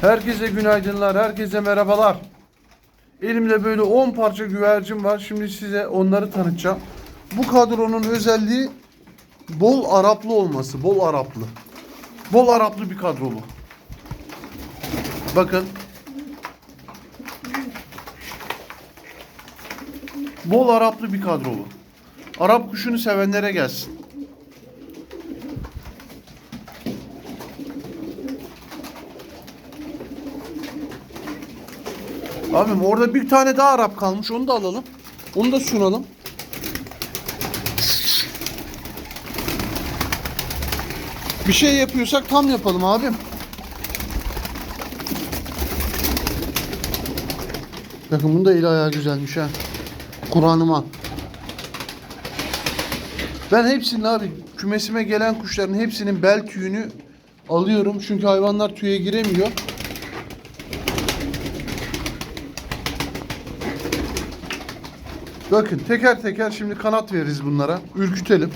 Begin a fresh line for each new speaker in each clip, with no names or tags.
Herkese günaydınlar, herkese merhabalar. Elimde böyle 10 parça güvercin var. Şimdi size onları tanıtacağım. Bu kadronun özelliği bol Araplı olması, bol Araplı. Bol Araplı bir kadro bu. Bakın. Bol Araplı bir kadro bu. Arap kuşunu sevenlere gelsin. Abim orada bir tane daha Arap kalmış. Onu da alalım. Onu da sunalım. Bir şey yapıyorsak tam yapalım abim. Bakın bunun da eli ayağı güzelmiş ha. Kur'an'ıma. Ben hepsinin abi kümesime gelen kuşların hepsinin bel tüyünü alıyorum. Çünkü hayvanlar tüye giremiyor. Bakın teker teker şimdi kanat veririz bunlara. Ürkütelim.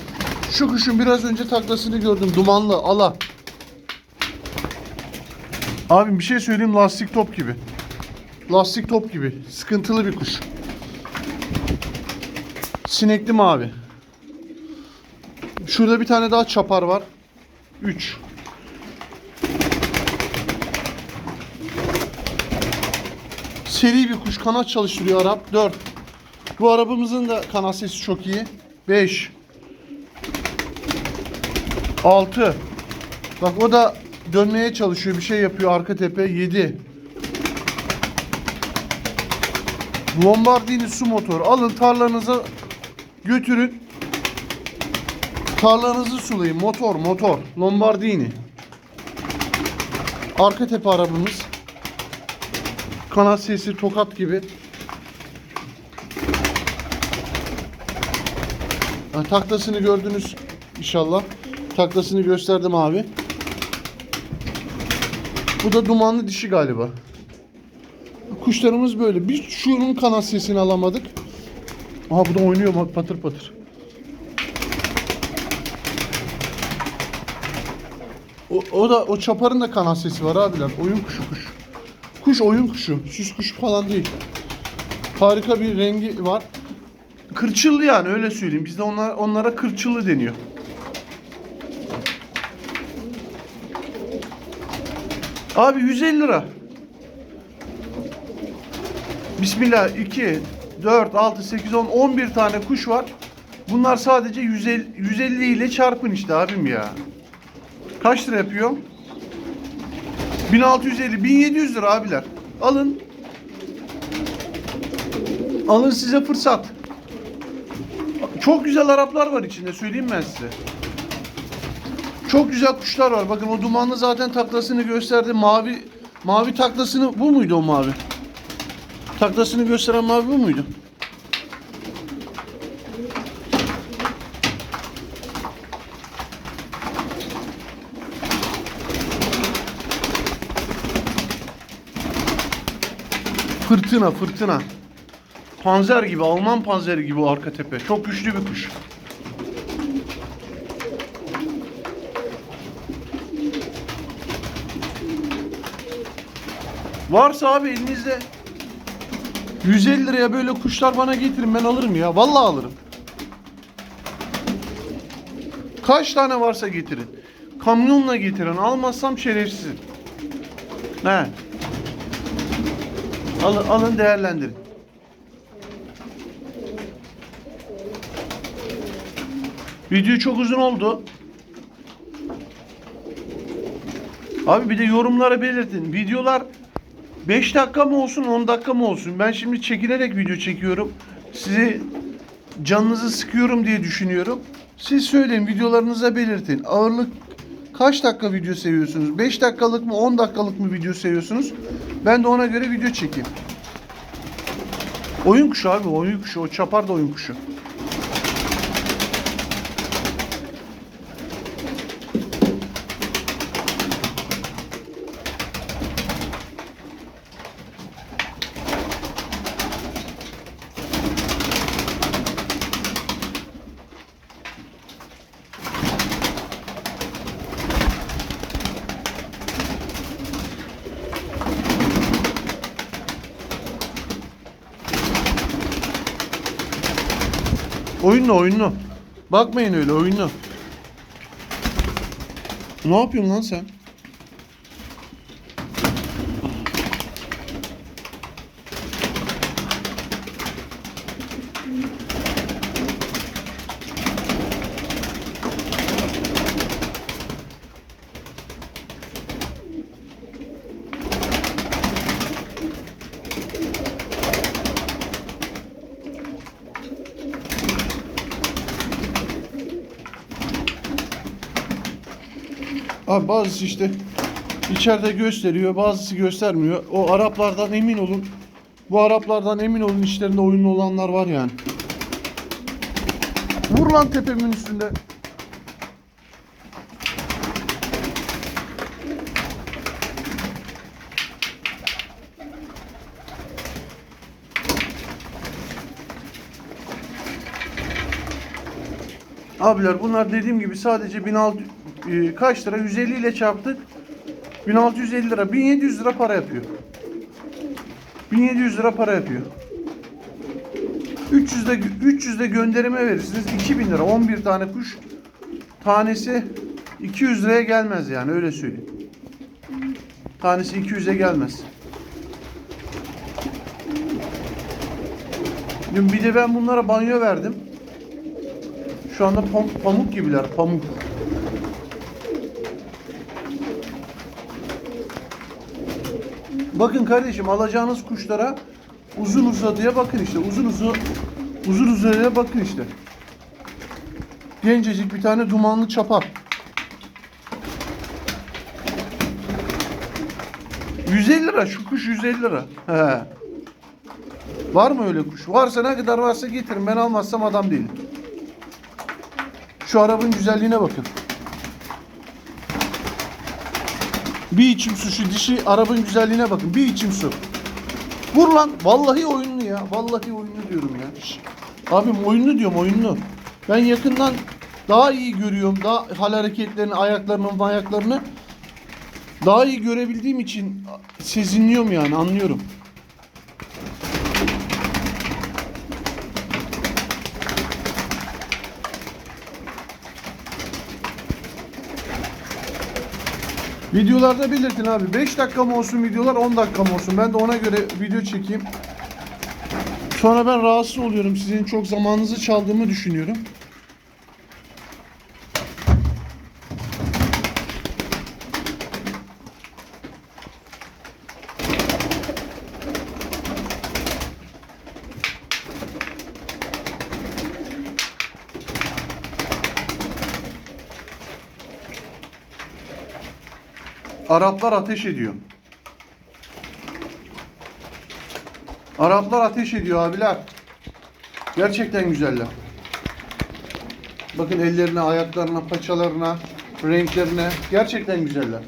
Şu kuşun biraz önce taklasını gördüm. Dumanlı ala. Abim bir şey söyleyeyim lastik top gibi. Lastik top gibi. Sıkıntılı bir kuş. Sinekli mavi. Şurada bir tane daha çapar var. 3. Seri bir kuş kanat çalıştırıyor Arap. 4. Bu arabamızın da kanat sesi çok iyi. 5 6 Bak o da dönmeye çalışıyor. Bir şey yapıyor arka tepe. 7 Lombardini su motor. Alın tarlanıza götürün. Tarlanızı sulayın. Motor, motor. Lombardini. Arka tepe arabamız. Kanat sesi tokat gibi. Taklasını gördünüz inşallah. Taklasını gösterdim abi. Bu da dumanlı dişi galiba. Kuşlarımız böyle. Bir şunun kanat sesini alamadık. Aha bu da oynuyor bak patır patır. O, o da o çaparın da kanat sesi var abiler. Oyun kuşu kuş. Kuş oyun kuşu. Süs kuşu falan değil. Harika bir rengi var. Kırçıllı yani öyle söyleyeyim. Bizde onlar, onlara kırçıllı deniyor. Abi 150 lira. Bismillah 2, 4, 6, 8, 10, 11 tane kuş var. Bunlar sadece 150, 150 ile çarpın işte abim ya. Kaç lira yapıyor? 1650, 1700 lira abiler. Alın. Alın size fırsat. Çok güzel Araplar var içinde söyleyeyim ben size. Çok güzel kuşlar var. Bakın o dumanlı zaten taklasını gösterdi. Mavi mavi taklasını bu muydu o mavi? Taklasını gösteren mavi bu muydu? Fırtına fırtına. Panzer gibi Alman panzeri gibi arka tepe. Çok güçlü bir kuş. Varsa abi elinizde 150 liraya böyle kuşlar bana getirin ben alırım ya. Vallahi alırım. Kaç tane varsa getirin. Kamyonla getirin. Almazsam şerefsizim. He. Alın, alın değerlendirin. Video çok uzun oldu. Abi bir de yorumlara belirtin. Videolar 5 dakika mı olsun 10 dakika mı olsun? Ben şimdi çekilerek video çekiyorum. Sizi canınızı sıkıyorum diye düşünüyorum. Siz söyleyin videolarınıza belirtin. Ağırlık kaç dakika video seviyorsunuz? 5 dakikalık mı 10 dakikalık mı video seviyorsunuz? Ben de ona göre video çekeyim. Oyun kuşu abi oyun kuşu. O çapar da oyun kuşu. Oyunlu oyunlu. Bakmayın öyle oyunlu. Ne yapıyorsun lan sen? Abi bazısı işte içeride gösteriyor, bazısı göstermiyor. O Araplardan emin olun. Bu Araplardan emin olun işlerinde oyunlu olanlar var yani. Vur lan tepemin üstünde. Abiler bunlar dediğim gibi sadece 1600 e, kaç lira 150 ile çarptık. 1650 lira 1700 lira para yapıyor. 1700 lira para yapıyor. 300 de 300 de gönderime verirsiniz 2000 lira 11 tane kuş tanesi 200 liraya gelmez yani öyle söyleyeyim. Tanesi 200'e gelmez. Dün bir de ben bunlara banyo verdim. Şu anda pam- pamuk gibiler, pamuk. Bakın kardeşim alacağınız kuşlara uzun uzadıya bakın işte. Uzun uzun uzun uzadıya bakın işte. Gencecik bir tane dumanlı çapar. 150 lira şu kuş 150 lira. He. Var mı öyle kuş? Varsa ne kadar varsa getirin. Ben almazsam adam değilim. Şu arabanın güzelliğine bakın. Bir içim su şu dişi arabanın güzelliğine bakın. Bir içim su. Vur lan. Vallahi oyunlu ya. Vallahi oyunlu diyorum ya. Abim oyunlu diyorum oyunlu. Ben yakından daha iyi görüyorum. Daha hal hareketlerini, ayaklarını, ayaklarını daha iyi görebildiğim için sezinliyorum yani anlıyorum. Videolarda belirtin abi. 5 dakika mı olsun videolar 10 dakika mı olsun? Ben de ona göre video çekeyim. Sonra ben rahatsız oluyorum. Sizin çok zamanınızı çaldığımı düşünüyorum. Araplar ateş ediyor. Araplar ateş ediyor abiler. Gerçekten güzeller. Bakın ellerine, ayaklarına, paçalarına, renklerine. Gerçekten güzeller.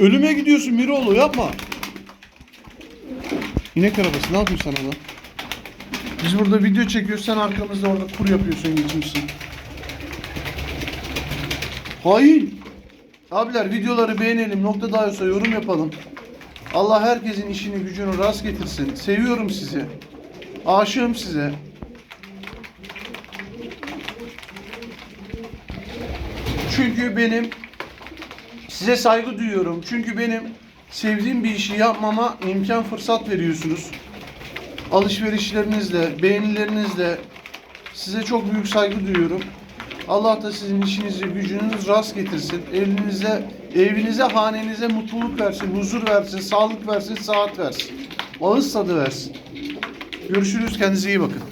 Ölüme gidiyorsun Miroğlu yapma. İnek arabası ne yapıyorsun sana lan? Biz burada video çekiyoruz sen arkamızda orada kur yapıyorsun geçmişsin. Hain. Abiler videoları beğenelim nokta daha olsa yorum yapalım. Allah herkesin işini gücünü rast getirsin. Seviyorum sizi. Aşığım size. Çünkü benim Size saygı duyuyorum. Çünkü benim sevdiğim bir işi yapmama imkan fırsat veriyorsunuz. Alışverişlerinizle, beğenilerinizle size çok büyük saygı duyuyorum. Allah da sizin işinizi, gücünüz rast getirsin. Evinize, evinize, hanenize mutluluk versin, huzur versin, sağlık versin, saat versin. Ağız tadı versin. Görüşürüz. Kendinize iyi bakın.